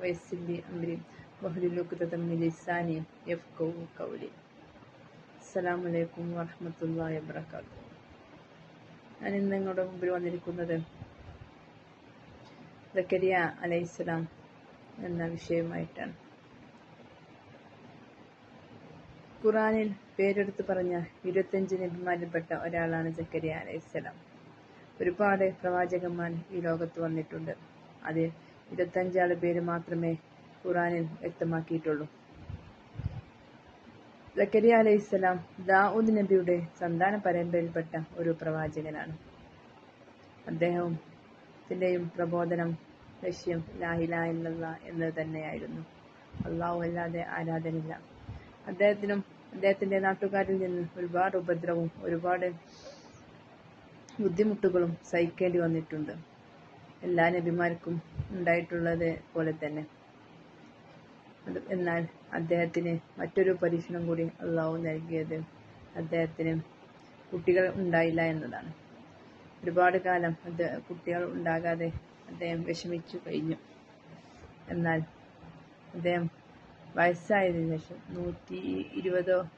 വയസ്സിർ ലി അംരി വഹ്ലുൽ ഉഖ്ദതം മിൻ ലിസാനി യഫ്ഖഹു ഖൗലി അസ്സലാമു അലൈക്കും വറഹ്മത്തുള്ളാഹി വബറകാതുഹു. ഞാൻ ഇന്ന് നിങ്ങളുടെ മുമ്പിൽ വന്നിരിക്കുന്നത് സക്കരിയ അലൈഹിസ്സലാം എന്ന വിഷയമായിട്ടാണ് ഖുറാനിൽ പേരെടുത്ത് പറഞ്ഞ ഇരുപത്തഞ്ച് നബിമാരിൽപ്പെട്ട ഒരാളാണ് സക്കരിയ അലൈഹിസ്സലാം ഒരുപാട് പ്രവാചകന്മാർ ഈ ലോകത്ത് വന്നിട്ടുണ്ട്. അതിൽ ഇരുപത്തഞ്ചാൾ പേര് മാത്രമേ ഖുറാനിൽ വ്യക്തമാക്കിയിട്ടുള്ളൂ. സക്കരിയ അലൈഹിസ്സലാം ദാവൂദ് നബിയുടെ സന്താന പരമ്പരയിൽപ്പെട്ട ഒരു പ്രവാചകനാണ്. അദ്ദേഹവും ത്തിന്റെയും പ്രബോധനം ലക്ഷ്യം ലാഹില എന്നുള്ള എന്നത് തന്നെയായിരുന്നു. അള്ളാഹു അല്ലാതെ ആരാധനില്ല അദ്ദേഹത്തിനും അദ്ദേഹത്തിന്റെ നാട്ടുകാരിൽ നിന്ന് ഒരുപാട് ഉപദ്രവവും ഒരുപാട് ബുദ്ധിമുട്ടുകളും സഹിക്കേണ്ടി വന്നിട്ടുണ്ട്. എല്ലാ നബിമാർക്കും ഉണ്ടായിട്ടുള്ളത് പോലെ തന്നെ. എന്നാൽ അദ്ദേഹത്തിന് മറ്റൊരു പരീക്ഷണം കൂടി അള്ളാഹു നൽകിയത് അദ്ദേഹത്തിന് കുട്ടികൾ ഉണ്ടായില്ല എന്നതാണ്. ഒരുപാട് കാലം അത് കുട്ടികൾ ഉണ്ടാകാതെ അദ്ദേഹം വിഷമിച്ചു കഴിഞ്ഞു. എന്നാൽ അദ്ദേഹം വയസ്സായതിനു ശേഷം നൂറ്റി ഇരുപതോ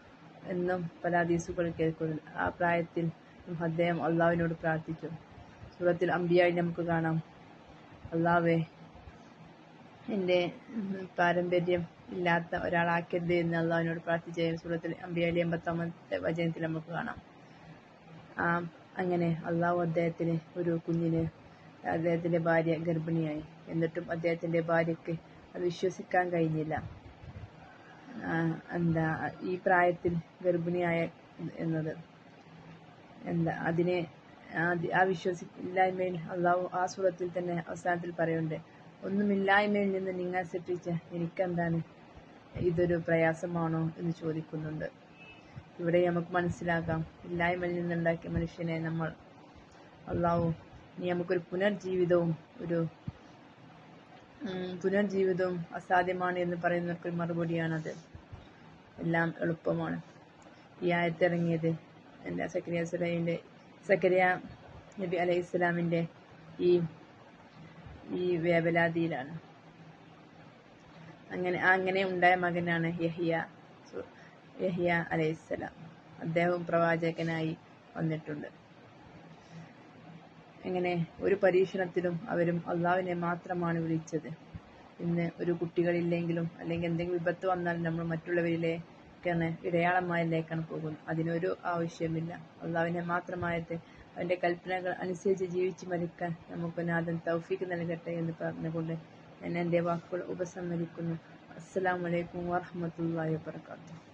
എന്നും പല ഹദീസുകൾ കേൾക്കുന്നു ആ പ്രായത്തിൽ അദ്ദേഹം അള്ളാഹുവിനോട് പ്രാർത്ഥിച്ചു. സൂറത്തിൽ അമ്പിയായി നമുക്ക് കാണാം. അള്ളാഹെ എന്റെ പാരമ്പര്യം ഇല്ലാത്ത ഒരാളാക്കരുത് എന്ന് അള്ളാഹുവിനോട് പ്രാർത്ഥിച്ച സൂറത്തിൽ അമ്പിയാലി എൺപത്തൊമ്പത്തെ വചനത്തിൽ നമുക്ക് കാണാം. അങ്ങനെ അള്ളാഹു അദ്ദേഹത്തിന് ഒരു കുഞ്ഞിന് അദ്ദേഹത്തിന്റെ ഭാര്യ ഗർഭിണിയായി. എന്നിട്ടും അദ്ദേഹത്തിന്റെ ഭാര്യയ്ക്ക് അത് വിശ്വസിക്കാൻ കഴിഞ്ഞില്ല. എന്താ ഈ പ്രായത്തിൽ ഗർഭിണിയായ എന്നത്? എന്താ അതിനെ ആ വിശ്വസിക്കില്ലായ്മയിൽ അള്ളാഹു ആ സൂറത്തിൽ തന്നെ അവസാനത്തിൽ പറയുന്നുണ്ട് ഒന്നുമില്ലായ്മയിൽ നിന്ന് നിങ്ങൾ സൃഷ്ടിച്ച എനിക്കെന്താണ്? ഇതൊരു പ്രയാസമാണോ? എന്ന് ചോദിക്കുന്നുണ്ട്. ഇവിടെ നമുക്ക് മനസ്സിലാക്കാം ഇല്ലായ്മയിൽ നിന്നുണ്ടാക്കിയ മനുഷ്യനെ നമ്മൾ അള്ളാഹു ഇനി നമുക്കൊരു പുനർജീവിതവും ഒരു പുനർജീവിതവും അസാധ്യമാണ് എന്ന് പറയുന്നവർക്കൊരു മറുപടിയാണത്. എല്ലാം എളുപ്പമാണ്. ഈ ആയത്തിറങ്ങിയത് എന്റെ സക്രിയ സലൈന്റെ സക്കരിയ നബി അലൈഹി ഇസ്ലാമിന്റെ ഈ ഈ വേവലാതിയിലാണ് അങ്ങനെ അങ്ങനെ ഉണ്ടായ മകനാണ് യഹിയ യഹിയ അലൈഹിസ്സലാം അദ്ദേഹവും പ്രവാചകനായി വന്നിട്ടുണ്ട്. അങ്ങനെ ഒരു പരീക്ഷണത്തിലും അവരും അള്ളാവിനെ മാത്രമാണ് വിളിച്ചത്. ഇന്ന് ഒരു കുട്ടികളില്ലെങ്കിലും അല്ലെങ്കിൽ എന്തെങ്കിലും വിപത്ത് വന്നാൽ നമ്മൾ മറ്റുള്ളവരിലേക്കാണ് ഇടയാളന്മാരിലേക്കാണ് പോകുന്നത്. അതിനൊരു ആവശ്യമില്ല. അള്ളാവിനെ മാത്രമായിട്ട് അവന്റെ കൽപ്പനകൾ അനുസരിച്ച് ജീവിച്ച് മരിക്കാൻ നമുക്ക് നാഥൻ തൗഫീക്ക് നൽകട്ടെ എന്ന് പറഞ്ഞുകൊണ്ട് ഞാൻ എന്റെ വാക്കുകൾ ഉപസംഹരിക്കുന്നു. അസ്സാം വലൈക്കും വാഹമത്തല്ലാ വാത്തു